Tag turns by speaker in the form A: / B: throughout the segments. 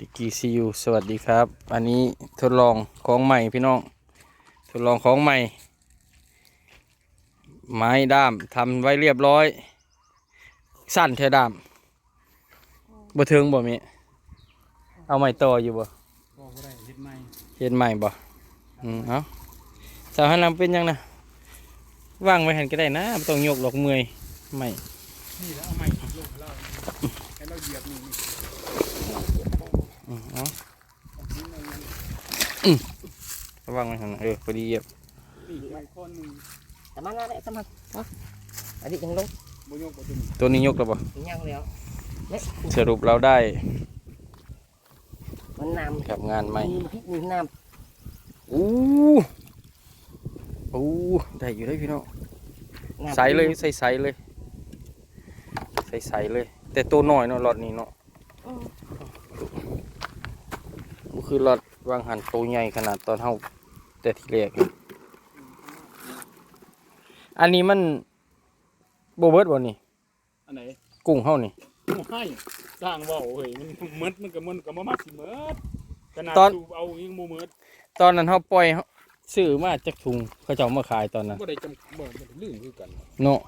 A: ติกีซียูสวัสดีครับ อันนี้ทดลองของใหม่พี่น้อง ทดลองของใหม่ ไม้ด้ามทำไว้เรียบร้อย สั้นแท่ด้ามบ่เทิงบ่มีเอาไม้ต่ออยู่บ่
B: เฮ็ดใหม่
A: เห็นใหม่บ่อืมเอาสาวหันลำเป็นยังนะว่างไว้หันก็ได้นะต้องยกหรอกเมื่อยไม่
B: นี่แล้วเอาใหม่ลงให้เราให้เราเหยียบนี่ รายัง
A: ว่างไว้หันเออพอดีเหยียบ
B: นี่ใหม่ก้อนหนึง
C: แต่มันอะไรแต่มันเนาะอันนี้ยังลง
B: บ่ยกบ่ถึง
A: ตัวนี้ยกแล้วบ่
C: ยังแล้วเนี่ย
A: สรุปเราได้
C: มันน้ำ
A: กับงานใหม่
C: มีพริกมีน้
A: อู้อู้ได้อยู่ได้พี่น้องำ
C: น้ำ
A: ใสเลยใส่ใสเลยใส่ใสเลย แต่ตัวน้อยเนาะรอดนี้เนาะ
C: อืม
A: มัน คือรอดวางหันตัวใหญ่ขนาดตอนเฮาแต่ทีแรกนี่อันนี้มันโบเบิร์ดบ่นี่
B: อันไหน
A: กุ้งเฮานี่
B: บ่ให้สร้างเว้าเฮ้ยมันเหมือนมันก็มันก็บ่มักสิเหมือดขนาด
A: ตอน
B: สูบเอายิงบ่เหมือด
A: ตอนนั้นเฮาปล่อยเฮาซื้อมาจากถุงเขาเจ้ามาขายตอนนั้น
B: บ่ได้จำบ่บ่ได้ลืมคือกัน
A: เนาะ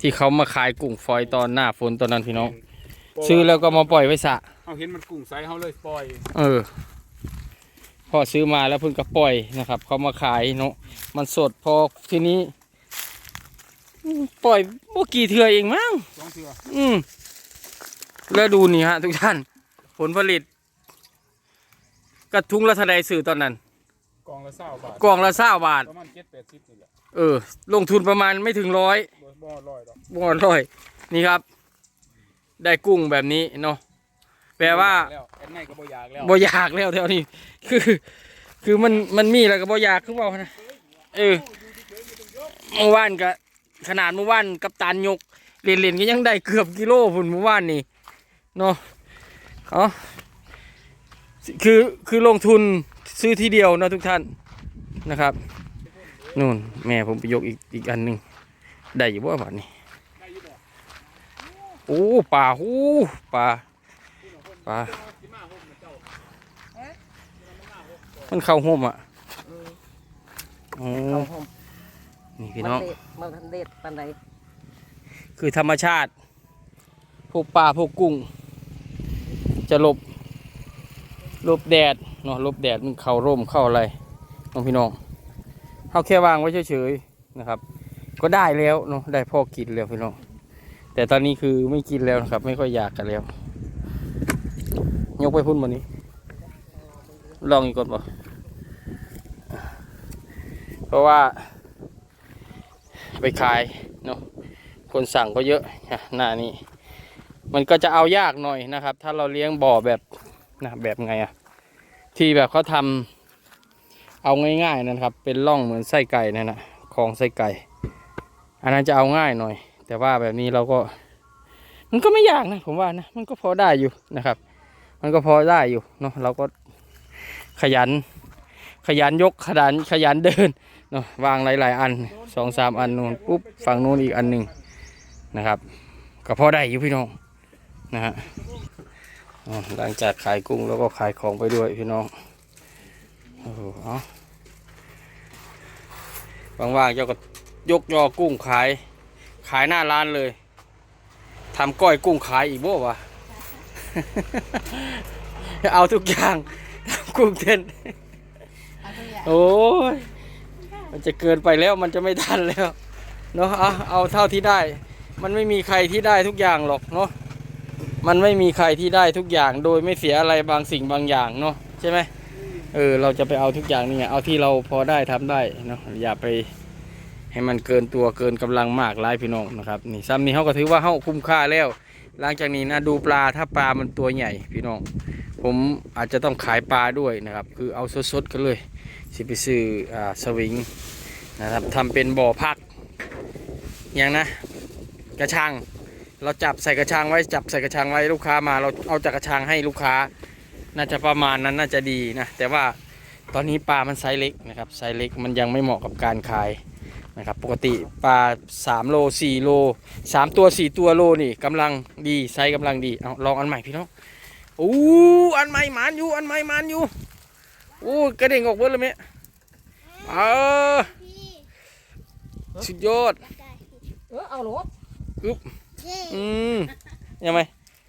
A: ที่เขามาขายกุ้งฝอยตอนหน้าฝนตอนนั้นพี่น้อง ซื้อแล้วก็มาปล่อยไว้สระ
B: เฮาเห็นมันกุ้งใสเฮาเลยปล่อย
A: เออ พอซื้อมาแล้วเพิ่งก็ปล่อยนะครับเขามาขายเนาะมันสดพอทีนี้อืมปล่อยโ่กี่เทื่อเองมั้ง
B: สองเทื่อ
A: อืมแล้วดูนี่ฮะทุกท่าน ผลผลิตกระทุงละเทาไดสื่อตอนนั้น
B: กองละ20บาท
A: กล่องละเศร้าบาท
B: ประมาณ7-80นี่แหละ
A: เออ ลงทุนประมาณไม่ถึงร้อย
B: บ่บ่ร้อยดอก
A: บ่ร้อยนี่ครับ ได้กุ้งแบบนี้เนาะ แปลว่า
B: แล้วแอนไนก็บ่อยากแล้ว
A: บ่อยากแล้วแถวนี้ คือ คือมันมันมีแล้วก็บ่อยากคือเปล่านะเออเมื่อวานก็ขนาดเมื่อวานกับตันยกเรียนเรียนๆก็ยังได้เกือบกิโลพุ่นเมื่อวานนี่เนาะเอ๋อคือคือลงทุนซื้อทีเดียวนะทุกท่านนะครับนู่นแม่ผมไปยกอีกอีกอันหนึ่งได้อยู่บ่บาทนี่โอ้ปลาโอ้ปลา ปลามันเข้าห่มอะโอ้
C: เอาหอม
A: นี่พี่น้อง
C: มันเด็ดมันเด็ดปันใด
A: คือธรรมชาติ พวกปลาพวกกุ้ง จะหลบหลบแดดเนาะหลบแดดมันเข้าร่มเข้าอะไรน้องพี่น้องเขาแค่วางไว้เฉยๆนะครับ ก็ได้แล้วเนาะได้พอกินแล้วพี่น้องแต่ตอนนี้คือไม่กินแล้วนะครับ ไม่ค่อยอยากกันแล้ว ยกไปพุ่นวันนี้ ลองอีกก่อนบ่เพราะว่า ไปขายเนาะคนสั่งก็เยอะหน้านี้ มันก็จะเอายากหน่อยนะครับ ถ้าเราเลี้ยงบ่อแบบนะแบบไงอะที่แบบเขาทำเอาง่ายๆนะครับ เป็นร่องเหมือนไส้ไก่นั่นนะคลองไส้ไก่ อันนั้นจะเอาง่ายหน่อย แต่ว่าแบบนี้เราก็ มันก็ไม่ยากนะผมว่านะมันก็พอได้อยู่นะครับ มันก็พอได้อยู่เนาะเราก็ขยัน ขยันยกขยันขยันเดินเนาะวางหลาย ๆ อันสองสามอันนู่นปุ๊บฝั่งนู้นอีกอันหนึ่งนะครับ ก็พอได้อยู่พี่น้องนะฮะหลังจากขายกุ้งแล้วก็ขายของไปด้วยพี่น้องโอ้โหเอว่างๆเจ้าก็ยกยอกุ้งขาย ขายหน้าร้านเลยทำก้อยกุ้งขายอีกบ่วะ เอาทุกอย่างทำกุ้งเต้นโอ้ยมันจะเกินไปแล้วมันจะไม่ทันแล้วเนาะเอาเอาเท่าที่ได้ มันไม่มีใครที่ได้ทุกอย่างหรอกเนาะมันไม่มีใครที่ได้ทุกอย่าง โดยไม่เสียอะไรบางสิ่งบางอย่างเนาะใช่ไหมเออเราจะไปเอาทุกอย่างนี่ไงเอาที่เราพอได้ทำได้เนาะอย่าไปให้มันเกินตัวเกินกำลังมากหลายพี่น้องนะครับนี่ซ้ำนี้เขาก็ถือว่าเขาคุ้มค่าแล้ว หลังจากนี้นะดูปลาถ้าปลามันตัวใหญ่ พี่น้อง ผมอาจจะต้องขายปลาด้วยนะครับ คือเอาสดๆกันเลย สิไปซื้ออ่าสวิงนะครับทำเป็นบ่อพักอย่างนะ กระชังเราจับใส่กระชังไว้จับใส่กระชังไว้ลูกค้ามา เราเอาจากกระชังให้ลูกค้า น่าจะประมาณนั้นน่าจะดีนะแต่ว่าตอนนี้ปลามันไซส์เล็กนะครับไซส์เล็กมันยังไม่เหมาะกับการขาย นะครับปกติปลา3โล4โล3ตัว 4 ตัวโลนี่กำลังดีไซส์กำลังดีเอาลองอันใหม่พี่น้องโอู้อันใหม่หมานอยู่อันใหม่หมานอยู่อู้กระเด้งออกเบิดเลยแม่เออ
D: พี่
A: สุดยอด
D: อยากได้
C: เออเอาโหลด
D: เย้
A: อืมยังไง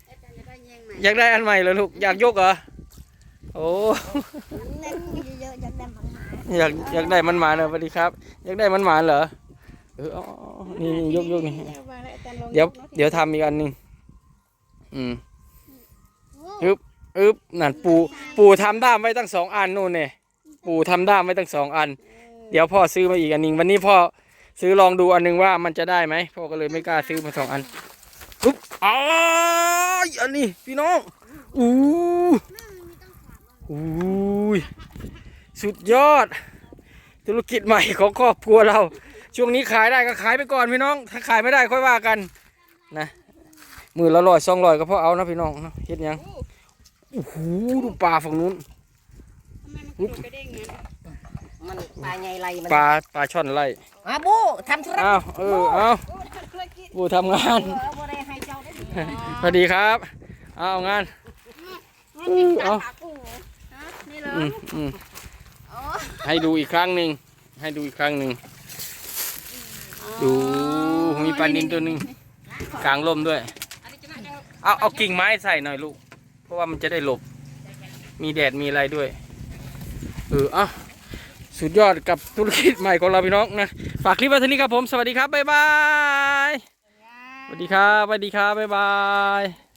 D: อาจารย์จะได้แย่งใหม่
A: อยากได้อันใหม่เหรอลูกอยากยกเหรอ โอ้
D: แม่พูดเยอะๆอยากได้มันหมา
A: อยากอยากได้มันหมาเหรอสวัสดีครับ อยากได้มันหมาเหรอเออเอาเอาเอานี่นี่ยกยกนี่เดี๋ยวเดี๋ยวทำอีกอันหนึ่งอืม
D: โอ้
A: อึ๊บนั่นปูปูทำด้ามไว้ตั้งสองอันนู่นเนี่ยปูทำด้ามไว้ตั้งสองอัน เดี๋ยวพ่อซื้อมาอีกอันหนึ่งวันนี้พ่อซื้อลองดูอันหนึงว่ามันจะได้ไหมพ่อก็เลยไม่กล้าซื้อมาสองอันปุ๊บอ๋ออันนี้พี่น้องอู้ อู้ยสุดยอด ธุรกิจใหม่ของครอบครัวเรา ช่วงนี้ขายได้ก็ขายไปก่อนพี่น้อง ถ้าขายไม่ได้ค่อยว่ากันนะมือละร้อยสองร้อยก็พอเอานะพี่น้องเนาะเฮ็ดหยังโอ้โหดูปลาฝั่งนู้น
C: มันปลาใหญ่ไรมัน
A: ปลาปลาช่อนไล่
C: อาบูทำธุรกิจ
A: อ้าวเออเอาปูทำงาน
C: เออบ่ได้ให้เจ้าได้
A: สวัสดีครับ เอาเอางาน
D: มันมีตาปากกุ้งเหรอฮะนี่ เหรอ
A: อืมอืม
D: อ๋อ
A: ให้ดูอีกครั้งหนึ่งให้ดูอีกครั้งหนึ่งดูมีปลานินตัวหนึ่งกลางลมด้วย เอาเอากิ่งไม้ใส่หน่อยลูก เพราะว่ามันจะได้หลบ มีแดดมีอะไรด้วย เออเอาสุดยอดกับธุรกิจใหม่ของเราพี่น้องนะ ฝากคลิปไว้เท่านี้ครับผม สวัสดีครับ บ๊ายบาย สวัสดีครับ สวัสดีครับ บ๊ายบาย